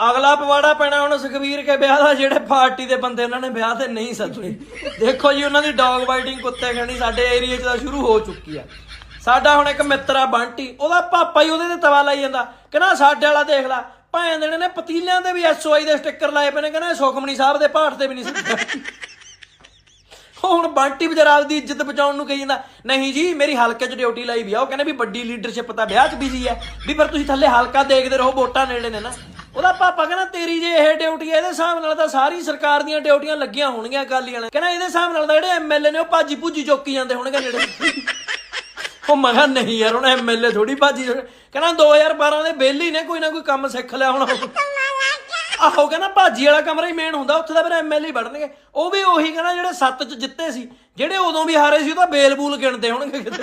ਅਗਲਾ ਪਵਾੜਾ ਪੈਣਾ ਹੁਣ ਸੁਖਵੀਰ ਕੇ ਵਿਆਹ ਦਾ, ਜਿਹੜੇ ਪਾਰਟੀ ਦੇ ਬੰਦੇ ਉਹਨਾਂ ਨੇ ਵਿਆਹ ਤੇ ਨਹੀਂ ਸੱਦੇ ਦੇਖੋ ਜੀ, ਉਹਨਾਂ ਦੀ ਡੌਗ ਬਾਈਟਿੰਗ ਕੁੱਤੇ ਖਾਣੀ ਸਾਡੇ ਏਰੀਆ 'ਚ ਤਾਂ ਸ਼ੁਰੂ ਹੋ ਚੁੱਕੀ ਆ। ਸਾਡਾ ਹੁਣ ਇੱਕ ਮਿੱਤਰ ਆ, ਬੰਟੀ, ਉਹਦਾ ਪਾਪਾ ਹੀ ਉਹਦੇ ਤੇ ਤਵਾ ਲਾਈ ਜਾਂਦਾ। ਕਹਿੰਦਾ, ਸਾਡੇ ਵਾਲਾ ਦੇਖ ਲੈ ਭਾਂ ਦੇ ਨੇ ਪਤੀਲਿਆਂ ਤੇ ਵੀ ਐਸਓਆਈ ਦੇ ਸਟicker ਲਾਏ ਪਏ ਨੇ, ਕਹਿੰਦਾ, ਇਹ ਸੁਖਮਣੀ ਸਾਹਿਬ ਦੇ ਪਾਠ ਤੇ ਵੀ ਨਹੀਂ ਸੱਦਿਆ ਹੁਣ ਬੰਟੀ ਵਿਚਾਰਾ ਆਪਦੀ ਇੱਜ਼ਤ ਬਚਾਉਣ ਨੂੰ ਕਹੀ ਜਾਂਦਾ, ਨਹੀਂ ਜੀ, ਮੇਰੀ ਹਲਕੇ 'ਚ ਡਿਊਟੀ ਲਾਈ ਵੀ ਆ। ਉਹ ਕਹਿੰਦੇ ਵੀ ਵੱਡੀ ਲੀਡਰਸ਼ਿਪ ਤਾਂ ਵਿਆਹ 'ਚ ਬਿਜ਼ੀ ਹੈ ਵੀ ਪਰ ਤੁਸੀਂ ਥੱਲੇ ਹਲਕਾ ਦੇਖਦੇ ਰਹੋ, ਵੋਟਾਂ ਨੇੜੇ ਨੇ ਨਾ। ਉਹਦਾ ਪਾਪਾ ਕਹਿੰਦਾ ਤੇਰੀ ਜੇ ਇਹ ਡਿਊਟੀ ਹੈ, ਇਹਦੇ ਹਿਸਾਬ ਨਾਲ ਤਾਂ ਸਾਰੀ ਸਰਕਾਰ ਦੀਆਂ ਡਿਊਟੀਆਂ ਲੱਗੀਆਂ ਹੋਣਗੀਆਂ ਅਕਾਲੀਆਂ ਨੇ। ਕਹਿੰਦਾ ਇਹਦੇ ਹਿਸਾਬ ਨਾਲ ਤਾਂ ਜਿਹੜੇ ਐਮਐਲਏ ਨੇ ਉਹ ਭਾਜੀ ਭੂਜੀ ਚੁੱਕੀ ਜਾਂਦੇ ਹੋਣਗੇ ਜਿਹੜੇ। ਉਹ ਮੈਂ ਕਿਹਾ ਨਹੀਂ ਯਾਰ, ਹੁਣ ਐਮਐਲਏ ਥੋੜੀ ਭਾਜੀ ਚੁੱਕ- ਕਹਿੰਦਾ 2012 ਦੇ ਬੇਲੀ ਨੇ, ਕੋਈ ਨਾ ਕੋਈ ਕੰਮ ਸਿੱਖ ਲਿਆ ਹੁਣ ਆਹੋ, ਕਹਿੰਦਾ ਭਾਜੀ ਵਾਲਾ ਕਮਰਾ ਹੀ ਮੇਨ ਹੁੰਦਾ, ਉੱਥੇ ਤਾਂ ਫਿਰ ਐਮਐਲਏ ਵੜਨਗੇ। ਉਹ ਵੀ ਉਹੀ ਕਹਿੰਦਾ ਜਿਹੜੇ ਸੱਤ ਚ ਜਿੱਤੇ ਸੀ, ਜਿਹੜੇ ਉਦੋਂ ਵੀ ਹਾਰੇ ਸੀ ਉਹ ਤਾਂ ਬੇਲ ਬੂਲ ਗਿਣਦੇ ਹੋਣਗੇ ਕਿਤੇ।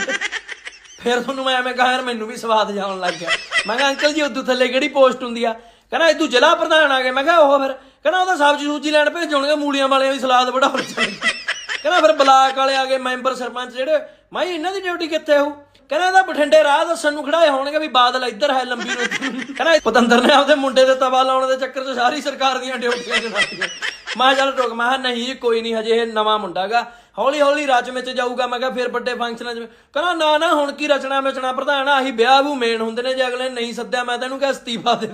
ਫਿਰ ਤੁਹਾਨੂੰ ਮੈਂ ਐਵੇਂ ਕਹਾਂ, ਯਾਰ ਮੈਨੂੰ ਵੀ ਸਵਾਦ ਜਾਣ ਲੱਗ ਗਿਆ। ਮੈਂ ਕਿਹਾ ਅੰਕਲ ਜੀ ਉਦੋਂ ਥੱਲੇ ਕਿਹੜੀ ਪੋਸਟ ਹੁੰਦੀ ਆ? ਕਹਿੰਦਾ ਇਦੋਂ ਜ਼ਿਲ੍ਹਾ ਪ੍ਰਧਾਨ ਆ ਗਏ ਮੈਂ ਕਿਹਾ ਉਹ ਫਿਰ। ਕਹਿੰਦਾ ਉਹਦਾ ਸਬਜ਼ੀ ਸੂਜੀ ਲੈਣ ਭੇਜਣਗੇ, ਮੂਲੀਆਂ ਵਾਲਿਆਂ ਦੀ ਸਲਾਦ ਬੜਾ ਹੋ ਕਹਿੰਦਾ, ਫਿਰ ਬਲਾਕ ਵਾਲੇ ਆ ਗਏ, ਮੈਂਬਰ ਸਰਪੰਚ ਜਿਹੜੇ, ਮੈਂ ਇਹਨਾਂ ਦੀ ਡਿਊਟੀ ਕਿੱਥੇ ਹੋਊ ਕਹਿੰਦਾ, ਇਹਦਾ ਬਠਿੰਡੇ ਰਾਹ ਦੱਸਣ ਨੂੰ ਖੜਾਏ ਹੋਣਗੇ ਵੀ ਬਾਦਲ ਇੱਧਰ ਹੈ ਲੰਬੀ ਨੂੰ ਕਹਿੰਦਾ ਪਤੰਦਰ ਨੇ ਆਪਦੇ ਮੁੰਡੇ ਦੇ ਤਵਾ ਲਾਉਣ ਦੇ ਚੱਕਰ 'ਚ ਸਾਰੀ ਸਰਕਾਰ ਦੀਆਂ ਡਿਊਟੀਆਂ ਜਨਾਤੀਆਂ ਮੈਂ ਕਿਹਾ, ਚੱਲ ਰੁਕ। ਮੈਂ ਕਿਹਾ, ਨਹੀਂ ਜੀ, ਕੋਈ ਨਹੀਂ, ਹਜੇ ਇਹ ਨਵਾਂ ਮੁੰਡਾਗਾ ਹੌਲੀ ਹੌਲੀ ਰਚ ਵਿੱਚ ਜਾਊਗਾ। ਮੈਂ ਕਿਹਾ, ਫਿਰ ਵੱਡੇ ਫੰਕਸ਼ਨਾਂ 'ਚ। ਕਹਿੰਦਾ, ਨਾ ਨਾ, ਹੁਣ ਕੀ ਰਚਨਾ ਵਿਚਣਾ ਪ੍ਰਧਾਨ ਆਹੀ ਵਿਆਹ ਵੂ ਮੇਨ ਹੁੰਦੇ ਨੇ, ਜੇ ਅਗਲੇ ਨਹੀਂ ਸੱਦਿਆ, ਮੈਂ ਤੈਨੂੰ ਕਿਹਾ, ਅਸਤੀਫਾ ਦੇ